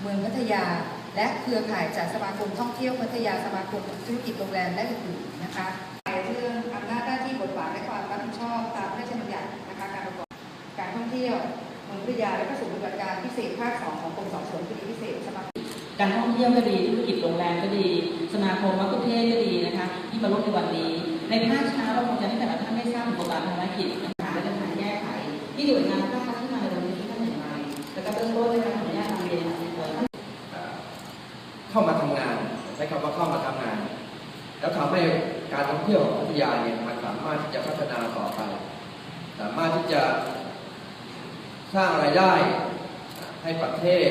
เมืองพัทยา และเครือข่ายจากสมาคมท่องเที่ยวพัทยาสมาคมธุรกิจโรงแรมและอื่นๆนะคะเรื่องอำนาจหน้าที่บทบาทและความรับผิดชอบตามพระราชบัญญัตินะคะการประกอบการท่องเที่ยวเมืองพัทยาและก็ศูนย์ปฏิบัติการพิเศษภาคสองของกรมสอบสวนคดีพิเศษสมาคมการท่องเที่ยวก็ดีธุรกิจโรงแรมก็ดี สมาคมมักคุเทศก็ดีนะคะที่มาร่วมในวันนี้ ในภาคเช้าเราคงจะให้แต่ละท่านได้ทราบถึงบทบาทภารกิจนะคะและปัญหาแก้ไขที่หน่วยงานภาคที่มาในวันนี้ท่านอย่างไรแล้วก็เบื้องต้นนการขออนุญาตนำเรียนเอ่อท่าน เข้ามาทำงานใช้คำว่าเข้ามาทำงาน แล้วทำให้การท่องเที่ยวของพัทยาเนี่ยมันสามารถที่จะพัฒนาต่อไป สามารถที่จะสร้างรายได้ให้ประเทศ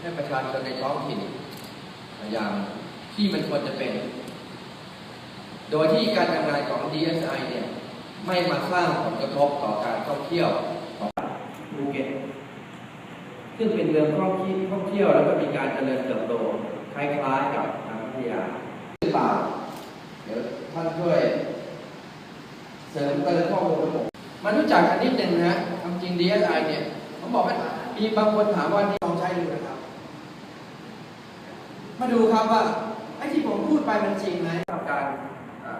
ให้ประชาชนในท้องถิ่นอย่างที่มันควรจะเป็น โดยที่การทำงานของ DSI เนี่ยไม่มาสร้างผลกระทบต่อการท่องเที่ยวของภูเก็ตซึ่งเป็นเมืองท่องท่องเที่ยวแล้วก็มีการเจริญเติบโต คล้ายๆกับทางพัทยาหรือเปล่า เดี๋ยวท่านช่วยเสริมเติมข้อมูลระบบมารู้จักกันนิดหนึ่งนะฮะความจริง DSI เนี่ยผมบอกว่ามีบางคนถามว่านี่ลองใช้ดูนะครับ มาดูครับว่าไอ้ที่ผมพูดไปมันจริงไหมกับการอ่า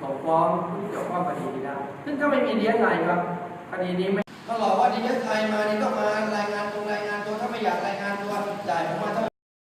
ส่งฟ้องผู้ที่เกี่ยวข้องคดีนี้ได้ซึ่งถ้าไม่มี DSI ครับคดีนี้ไม่ตลอดว่าดีเอสไทยมานี่ต้องมารายงานตรงรายงาน